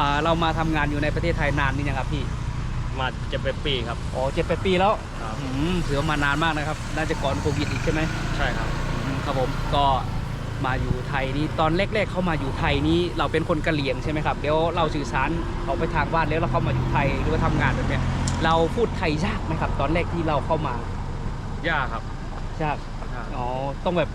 อ่าเรามาทำงานอยู่ในประเทศไทยนานนี่ยังครับพี่ มาจะเป็นปีครับ อ๋อเจ็ดแปดปีแล้วครับ อืมถือว่ามานานมากนะครับ น่าจะก่อนโควิดอีกใช่ไหมใช่ครับ อืมครับผม ก็มาอยู่ไทยนี่ตอนแรกๆเข้ามาอยู่ไทยนี่เราเป็นคนกะเหรี่ยงใช่ไหมครับเดี๋ยวเราสื่อสารเขาไปทางบ้านแล้วเราเข้ามาอยู่ไทยหรือว่าทำงานแบบเนี้ย เราพูดไทยยากไหมครับ ตอนแรกที่เราเข้ามายากครับยาก ยากอ๋อ ต้องแบบ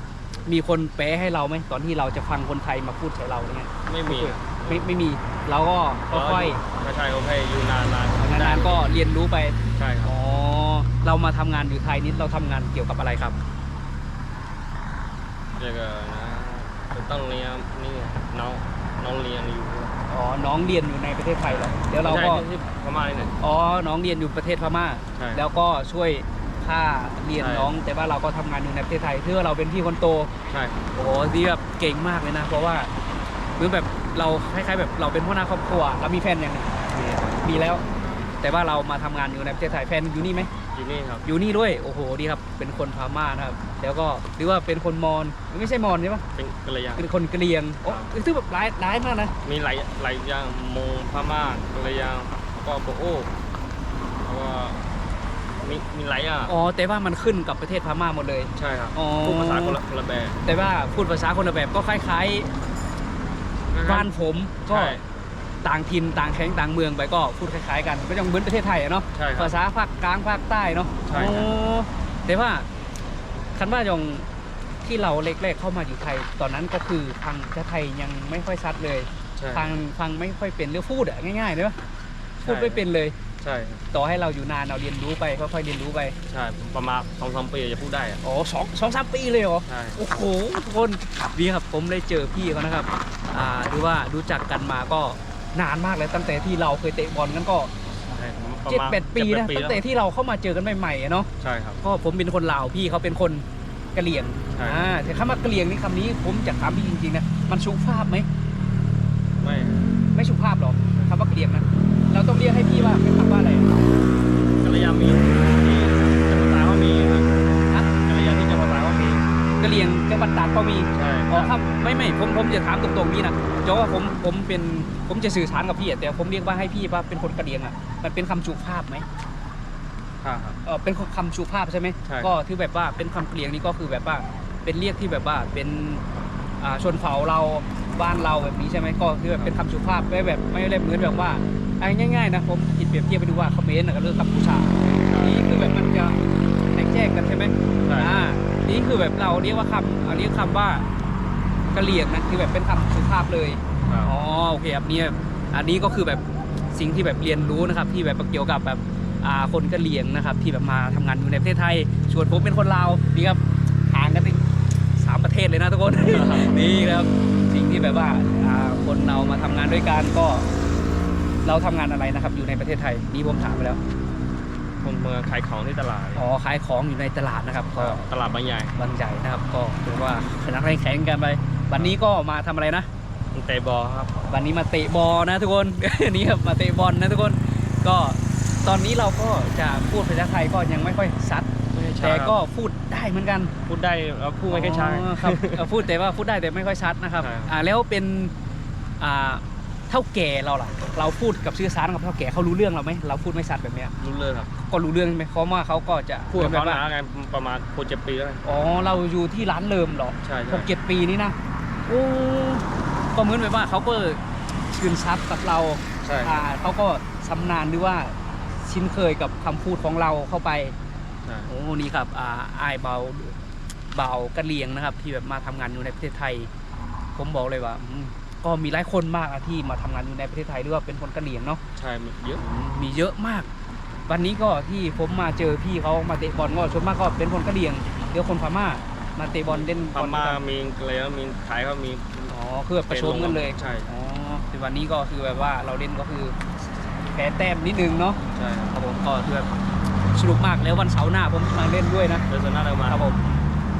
มีคนแปลให้เราไหมตอนที่เราจะฟังคนไทยมาพูดใส่เราเนี่ยไม่มีครับ ไม่ไม่มีเราก็ค่อยไม่ใช่เขาให้อยู่นานนานๆนานๆก็เรียนรู้ไปใช่ครับอ๋อเรามาทำงานอยู่ไทยนี่เราทำงานเกี่ยวกับอะไรครับ เรียกว่านะต้องเรียนนี่น้องน้องเรียนอยู่อ๋อน้องเรียนอยู่ในประเทศไทยเหรอเดี๋ยวเราไม่ก็ใช่ที่พม่านี่เนี่ยอ๋อน้องเรียนอยู่ประเทศพม่า ใช่แล้วก็ช่วยค่าเรียนใช่ น้อง แต่ว่าเราก็ทำงานอยู่ในประเทศไทยเพื่อเราเป็นพี่คนโต ใช่ โอ้โหที่แบบเก่งมากเลยนะ เพราะว่าเหมือนแบบ เราคล้ายๆแบบเราเป็นพ่อหน้าครอบครัวเรามีแฟนอย่างหนึงมีแล้ว แต่ว่าเรามาทำงานอยู่ในประเทศไทยแฟนอยู่นี่ไหมอยู่นี่ครับ อยู่นี่ด้วยโอ้โหดีครับ เป็นคนพม่านะครับ แล้วก็หรือว่าเป็นคนมอญไม่ใช่มอญใช่ปะเป็นกะเหรี่ยงเป็นคนกะเหรี่ยงโอ้ครับคือแบบร้ายร้ายมากนะ มีหลายหลายอย่างมงพม่ากะเหรี่ยงแล้วก็โบโอ้แล้วก็มีมีหลายอย่างอ๋อแต่ว่ามันขึ้นกับประเทศพม่าหมดเลย ใช่ครับอ๋อ พูดภาษาคนละคนละแบบแต่ว่าพูดภาษาคนละแบบก็คล้ายๆ บ้านผมก็ใช่ ต่างถิ่นต่างแข้งต่างเมืองไปก็พูดคล้ายๆ กันก็ยังเหมือนประเทศไทยอะเนาะใช่ครับภาษาภาคกลางภาคใต้เนาะใช่ครับ โอ้แต่ว่าคันว่ายองที่เราเล็กๆเข้ามาอยู่ไทย ตอนนั้นก็คือฟังภาษาไทยยังไม่ค่อยชัดเลย ใช่ ฟังฟังไม่ค่อยเป็นเรื่องพูดอะง่ายๆเลยปะใช่พูดไม่เป็นเลย ใช่ครับต่อให้เราอยู่นานเราเรียนรู้ไปค่อยๆเรียนรู้ไปใช่ประมาณสองสามปีจะพูดได้อะอ๋อสองสองสามปีเลยเหรอ ใช่ โอ้โหทุกคนดีครับผมได้เจอพี่เขานะครับ อ่าหรือว่ารู้จักกันมาก็นานมากเลยตั้งแต่ที่เราเคยเตะบอลกันก็ใช่ประเจ็ดมาณแปดปีนะเจ็ดตั้งแต่ที่เราเข้ามาเจอกันใหม่ๆอะเนาะใช่ครับ ก็ผมเป็นคนลาวพี่เขาเป็นคนกะเหรี่ยงใช่ อ่าแต่คำว่ากะเหรี่ยงนี่คำนี้ผมจะถามพี่จริงๆนะมันสุภาพไหมไม่ไม่สุภาพหรอกคำว่ากะเหรี่ยงนะเราต้องเรียกให้พี่ว่าเป็นคำว่าอะไรกัลยามีที่จังหวัดตากก็มีครับ ฮะ กัลยาที่จังหวัดตากก็มี กะเหรี่ยงจังหวัดตากก็มีใช่อ๋อครับไม่ไม่ผมผมจะถามตรงๆนี่นะเพราะว่าผมผมเป็นผมจะสื่อสารกับพี่อะแต่ผมเรียกว่าให้พี่ว่าเป็นคนกะเหรี่ยงอะมันเป็นคำสุภาพไหมครับ เออเป็นคำสุภาพใช่ไหมใช่ ก็ที่แบบว่าเป็นคำเกลียงนี่ก็คือแบบว่าเป็นเรียกที่แบบว่าเป็นอ่าชนเผ่าเราบ้านเราแบบนี้ใช่ไหมก็คือแบบเป็นคำสุภาพไม่แบบไม่ได้เหมือนแบบว่าเอาง่ายๆนะผมคิดเปรียบเทียบไปดูว่าเขมรน่ะก็เรื่องกัมพูชา นี่คือแบบมันจะแตกแยกกันใช่ไหมใช่ อ่า นี่คือแบบเราเรียกว่าคำอ่าเรียกคำว่ากะเหรี่ยงนะคือแบบเป็นคำสุภาพเลยครับ อ๋อโอเคครับเนี่ยอันนี้ก็คือแบบสิ่งที่แบบเรียนรู้นะครับ ที่แบบเกี่ยวกับแบบอ่าคนกะเหรี่ยงนะครับ ที่แบบมาทำงานอยู่ในประเทศไทยส่วนผมเป็นคนลาวนี่ครับห่างกันอีกสามประเทศเลยนะทุกคน นี่ครับสิ่งที่แบบว่าอ่าคนเรามาทำงานด้วยกันก็ เราทำงานอะไรนะครับ อยู่ในประเทศไทยนี่ผมถามไปแล้ว คนเมืองขายของที่ตลาด อ๋อขายของอยู่ในตลาดนะครับก็ตลาดบางใหญ่บางใหญ่นะครับ ก็ถือว่าชนะแข่งกันไป วันนี้ก็มาทำอะไรนะเตะบอลครับ วันนี้มาเตะบอลนะทุกคนนี่ครับมาเตะบอลนะทุกคน ก็ตอนนี้เราก็จะพูดภาษาไทยก็ยังไม่ค่อยชัดแต่ก็พูดได้เหมือนกัน พูดได้แล้วพูดไม่ค่อยใช่อ๋อครับเอ่อพูดแต่ว่าพูดได้แต่ไม่ค่อยชัดนะครับใช่อ่าแล้วเป็นอ่าเท่าแก่เราล่ะ เราพูดกับชื่อสารกับเท่าแก่เขารู้เรื่องเราไหมเราพูดไม่ชัดแบบเนี้ยรู้เลยครับก็รู้เรื่องใช่ไหมเพราะว่าเขาก็จะพูดกับแบเขาบว่านานไงประมาณหกเจ็ดปีแล้วไงอ๋อเราอยู่ที่ร้านเริมเหรอใช่หใช่กเจ็ดปีนี้นะโอ้ก็เหมือนแบบว่าเขาก็ชื่นชับกับเราใช่อ่าเขาก็ชำนาญหรือว่าชินเคยกับคำพูดของเราเข้าไปใช่โอ้นี่ครับอ่าอายเบาเบากะเหลียงนะครับ ที่แบบมาทำงานอยู่ในประเทศไทย ผมบอกเลยว่าอืม ก็มีหลายคนมากอะที่มาทำงานอยู่ในประเทศไทยหรือว่าเป็นคนกะเหลียงเนาะใช่เยอะอืมมีเยอะมาก วันนี้ก็ที่ผมมาเจอพี่เขามาเตะบอลก็ชนมากก็เป็นคนกะเหรี่ยงเดี๋ยวคนพม่ามาเตะบอลเล่นพบอลม่าด้วยกันมีอะไรก็มีขายก็มีอ๋อคือแบบประชมกันเลยใช่อ๋อในวันนี้ก็คือแบบว่าเราเล่นก็คือแพ้แต้มนิดนึงเนาะใช่ครับครับผมก็คือแบบสนุกมากแล้ววันเสาร์หน้าผมจะมาเล่นด้วยนะเดซน่าเรามาครับผม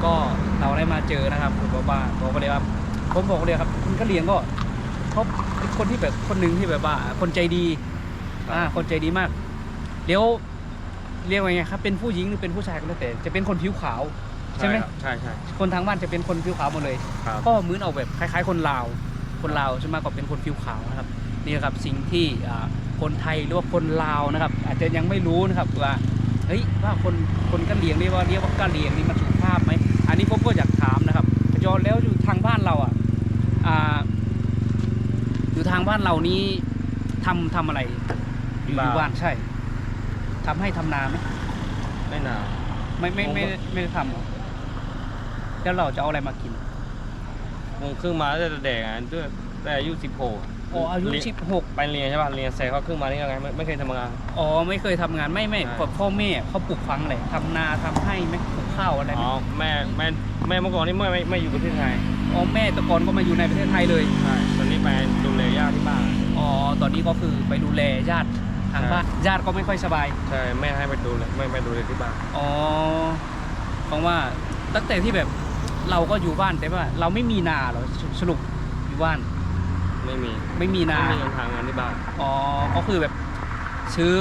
ก็เราได้มาเจอนะครับผมบอกว่าบอกไปเลยครับผมบอกเลยครับคุณกะเหรี่ยงก็ เขาเป็นคนที่แบบคนหนึ่งที่แบบว่า คนใจดีอ่าคนใจดีมากเดี๋ยวเรียกว่าไงครับเป็นผู้หญิงหรือเป็นผู้ชายก็แล้วแต่จะเป็นคนผิวขาวใช่ไหมครับใช่ใช่คนทางบ้านจะเป็นคนผิวขาวหมดเลยครับก็เหมือนออกแบบคล้าย ๆ คนลาว คนลาวใช่ไหมก็เป็นคนผิวขาวนะครับนี่ครับสิ่งที่อ่าคนไทยหรือว่าคนลาวนะครับ อาจจะยังไม่รู้นะครับว่าเฮ้ยว่าคนคนกะเหรี่ยงเรียกว่าเรียกว่ากะเหรี่ยงนี่มันสุภาพไหมอันนี้ผมก็อยากถามนะครับย้อนแล้วอยู่ทางบ้านเราอะอ่าอยู่ทางบ้านเรานี้ทำทำอะไรอยู่อยู่บ้านใช่ทำให้ทำนาไหมไม่นานไม่ไม่ไม่ไม่ได้ทำเหรอแล้วเราจะเอาอะไรมากินผมขึ้นมาตั้งแต่เด็กอะด้วยแต่อายุสิบหกอ๋ออายุเรีนสิบหกไปเรียนใช่ป่ะเรียนเสร็จเขาขึ้นมานี่ยังไงไม่ไม่เคยทำงาน อ๋อไม่เคยทำงานไม่ไม่ใช่ พ่อแม่เขาปลูกฟังอะไรทำนาทำให้ไหมปลูกข้าวอะไรไหมอ๋อแม่แม่แม่เมื่อก่อนนี่ไม่ไม่ไม่อยู่ประเทศไทยอ๋อแม่แตะกอนก็มาอยู่ในประเทศไทยเลย ใช่ตอนนี้ ไปดูแลย่าที่บ้านอ๋อตอนนี้ก็คือไปดูแลญาติทางใช่บ้านญาติก็ไม่ค่อยสบายใช่แม่ให้ไปดูแลไม่ไปดูแลที่บ้านอ๋อเพราะว่าตั้งแต่ที่แบบเราก็อยู่บ้านแต่ว่าเราไม่มีนาเหรอสสรุปอยู่บ้าน ไม่มีไม่มีนาไม่มีเงินทางงานที่บ้านอ๋อก็คือแบบซื้อ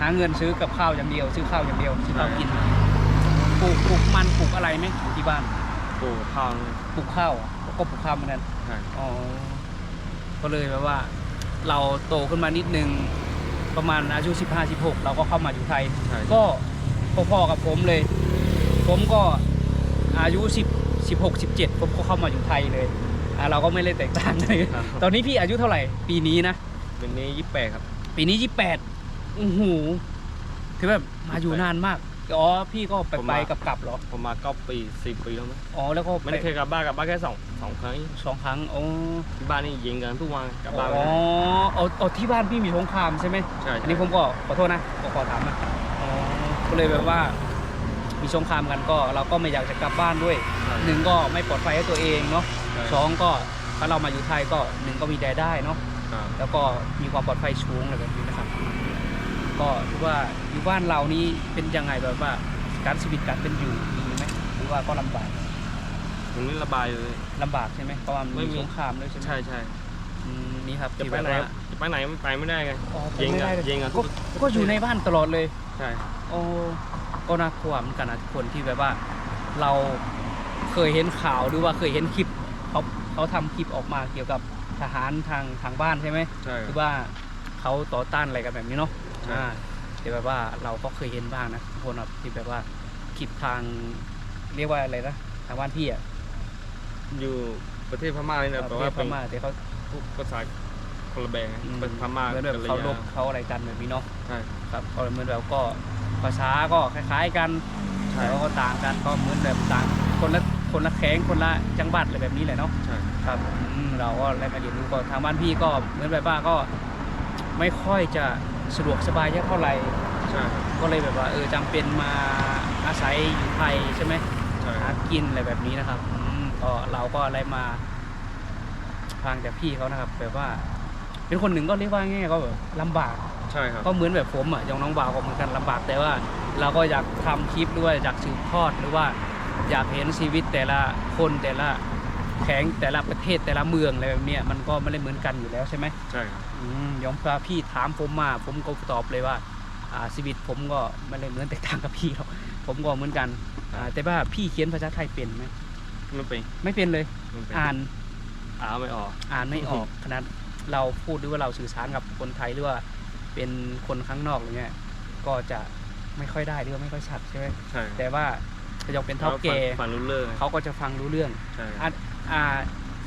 หาเงินซื้อกับข้าวอย่างเดียว ซื้อข้าวอย่างเดียวซื้อข้าวกินปลูกปลูกมันปลูกอะไรไหมอยู่ที่บ้านปลูกข้าวนี่ปลูกข้าวอะก็ปลูกข้าวเหมือนกันใช่อ๋อ ก็เลยแบบว่า เราโตขึ้นมานิดนึงประมาณอายุ 15 16 เราก็เข้ามาอยู่ไทย ใช่ ก็พอๆกับผมเลย ผมก็อายุ 10 16 17 ผมก็เข้ามาอยู่ไทยเลยอะเราก็ไม่ได้แตกต่างเลย ครับ ตอนนี้พี่อายุเท่าไหร่ ปีนี้นะเป็นนี้ยี่แปดครับ ปีนี้ 28อู้หูคือแบบมาอยู่นานมาก อ๋อพี่ก็ไปผมไปมา กับกลับเหรอผมมาเก้าปีสี่ปีแล้วมั้งอ๋อแล้วก็ไม่ได้เคยกลับบ้านกลับบ้านแค่สองสองครั้งสองครั้งอ๋อที่บ้านนี่ยิงกันทุกวันกลับบ้านอ๋ไม่อได้เอาเอาที่บ้านพี่มีสงครามใช่ไหม ใช่อันนี้ผมก็ขอโทษนะขอขอถามนะอ๋อก็เลยแบบว่า มีสงครามกันก็เราก็ไม่อยากจะกลับบ้านด้วยหนึ่งก็ไม่ปลอดภัยให้ตัวเองเนาะสองก็ถ้าเรามาอยู่ไทยก็หนึ่งก็มีรายได้เนาะครับแล้วก็มีความปลอดภัยสูงอะไรแบบนี้นะครับ ก็ถือว่าอยู่บ้านเรานี่เป็นยังไงแบบว่าการชีวิตการเป็นอยู่ดีไหมหรือว่าก็ลำบากมันไม่ระบายเลย ลำบากใช่ไหมเพราะว่ามันไม่มี มีสงครามด้วยใช่ไหมใช่ใช่อืมนี่ครับจะที่ไปแบบไหนว่าจะไปไหนมันไปไม่ได้ไงอ๋อไปยิงไม่กัได้นเลยยิงกันก็ทุกก็อยู่ในบ้านตลอดเลย ใช่โอ้ก็น่ากลัวเหมือนกันนะทุกคนที่แบบว่าเราเคยเห็นข่าวหรือว่าเคยเห็นคลิปเขาเขาทำคลิปออกมาเกี่ยวกับทหารทางทางบ้านใช่ไหมใช่คือว่าเขาต่อต้านอะไรกันแบบนี้เนาะ ใช่ อ่าแต่แบบว่าเราก็เคยเห็นบ้างนะทุกคนแบบที่แบบว่าคลิปทางเรียกว่าอะไรนะทางบ้านพี่อะอยู่ประเทศพม่านี่นะปแต่ระเทว่าศพเป็นม่าแต่เขาภาษาคนละแบบไงอืมเป็นพม่าเหมือนแบบกัลยเขาลบเขาอะไรกันแบบนี้เนาะ ใช่ ครับก็เหมือนแบบก็ภาษาก็คล้ายๆกันใช่แต่ว่าก็ต่างกันก็เหมือนแบบต่างคนละคนละแข้งคนละจังหวัดอะไรแบบนี้แหละเนาะใช่ ครับอืมเราก็ได้มาเรียนรู้ก็ทางบ้านพี่ก็เหมือนแบบว่าก็ไม่ค่อยจะ สะดวกสบายเท่าไหร่ ใช่ครับก็เลยแบบว่าเออจำเป็นมาอาศัยอยู่ไทยใช่ไหมใช่ หากินอะไรแบบนี้นะครับอืมก็เราก็อะไรมาฟังจากพี่เขานะครับ แบบว่า เป็นคนหนึ่งก็เรียกว่าง่ายๆก็แบบลำบาก ใช่ครับ ก็เหมือนแบบผมอะอย่างน้องบ่าวก็เหมือนกันลำบากแต่ว่า เราก็อยากทำคลิปด้วยอยากสืบทอดหรือว่า อยากเห็นชีวิตแต่ละคนแต่ละ แข็งแต่ละประเทศแต่ละเมืองอะไรแบบเนี้ยมันก็ไม่ได้เหมือนกันอยู่แล้วใช่ไหมใช่ครับอืมยอมพาพี่ถามผมมา ผมก็ตอบเลยว่าอ่าชีวิตผมก็ไม่ได้เหมือนแตกต่างกับพี่หรอกผมก็เหมือนกันอ่าแต่ว่าพี่เขียนภาษาไทยเป็นไหมไม่เป็นไม่เป็นเลย ไม่เป็นอ่านอ่านไม่ออก อ่านไม่ออกขนาดเราพูดหรือว่าเราสื่อสารกับคนไทยหรือว่าเป็นคนข้างนอกอะไรเงี้ยก็จะไม่ค่อยได้หรือว่าไม่ค่อยชัดใช่ไหมใช่แต่ว่าจะยกเป็นเท่าแก่ฟันรู้เรื่องเขาก็จะฟังรู้เรื่อง ใช่อ่า อ่า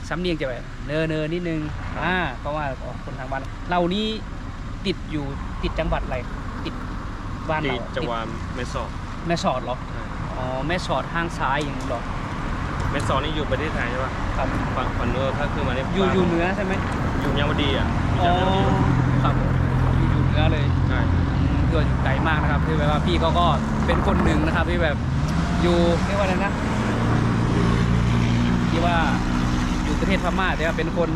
สำเนียงจะแบบเนอเนอนิดนึงครับอ่าเพราะว่าคนทางบ้านเรานี่ติดอยู่ติดจังหวัดอะไรติดบ้านตีเราอะจังติดหวัดแม่สอดแม่สอดเหรอใช่อ๋อแม่สอดห้างซ้ายอย่างนี้เหรอแม่สอดนี่อยู่ประเทศไทยใช่ป่ะครับฝั่งฝั่งนู้นถ้าขึ้นมาเนี่ยอยู่บ้านอยู่เหนือใช่ไหมอยู่ยังวดีอะอ๋อยังวดีครับอยู่อยู่เหนือเลยใช่ที่ว่าอยู่ไกลมากนะครับที่แบบว่าพี่เขาก็เป็นคนหนึ่งนะครับที่แบบอยู่เรียกว่าอะไรนะ ที่ว่าอยู่ประเทศพม่าแต่ว่าเป็นคน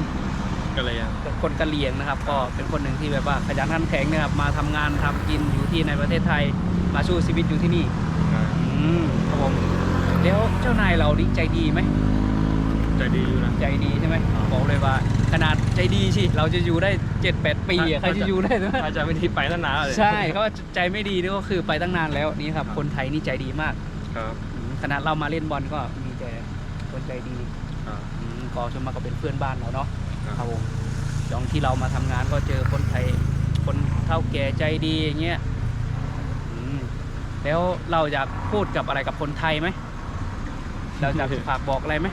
ก็เลยอะคนกะเหรี่ยงนะครับ ก็เป็นคนหนึ่งที่แบบว่าขยันขันแข็งนะครับมาทำงานทำกินอยู่ที่ในประเทศไทยมาสู้ชีวิตอยู่ที่นี่ใช่อืมครับผมแล้วเจ้านายเรานี่ใจดีไหมใจดีอยู่นะ ใจดีใช่ไหมบอกเลยว่า ขนาดใจดีสิเราจะอยู่ได้เจ็ดแปดปีอะใครจะอยู่ได้นะถ้าจะไม่ที่ไปตั้งนานเลยใช่เขาใจไม่ดีนี่ก็คือไปตั้งนานแล้วนี่ครับครับคนไทยนี่ใจดีมากครับ อืมขนาดเรามาเล่นบอลก็มีแต่คนใจดี ครับอืมก็ชวนมากก็เป็นเพื่อนบ้านเราเนาะครับครับผมช่วงที่เรามาทำงานก็เจอคนไทยคนเฒ่าแก่ใจดีอย่างเงี้ยอืมแล้วเราอยากพูดกับอะไรกับคนไทยไหม เราจะฝากบอกอะไรไหม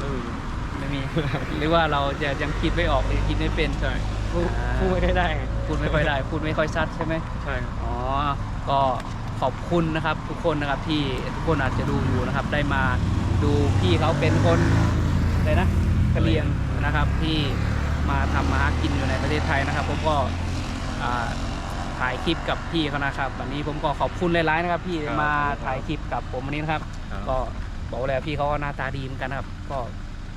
เออไม่มี หรือว่าเราจะยังคิดไม่ออกหรือคิดไม่เป็นใช่พูดอ่าพูดไม่ได้ไงพูดไม่ค่อยได้ พูดไม่ค่อยชัดใช่ไหมใช่ครับอ๋อ ก็ขอบคุณนะครับ ทุกคนนะครับที่ทุกคนอาจจะดูอยู่นะครับ ได้มา ดูพี่เขาเป็นคนอะไรนะกะเหรียงนะครับที่มาทำมาหากินอยู่ในประเทศไทยนะครับผมก็อ่าถ่ายคลิปกับพี่เขานะครับ วันนี้ผมก็ขอบคุณหลายๆนะครับที่มาถ่ายคลิปกับผมวันนี้นะครับ ครับ ก็บอกแล้วพี่เขาก็หน้าตาดีเหมือนกันนะครับ ก็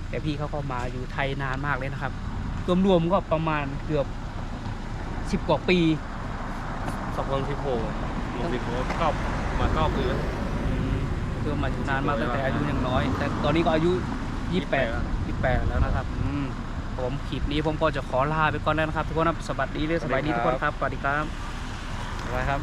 แต่พี่เขาก็มาอยู่ไทยนานมากเลยนะครับ รวมๆก็ประมาณเกือบสิบกว่าปี สองพันสิบหกหกสิบหกเก้ามาเก้าปีแล้วอืม คือมาอยู่นานมากตั้งแต่อายุยังน้อย แต่ตอนนี้ก็อายุ 28 28 แล้วนะครับอืมผมคลิปนี้ผมก็จะขอลาไปก่อนแล้วนะครับ ทุกคนครับสวัสดีเลยสบายดีทุกคนครับสวัสดีครับบ๊ายบายครับ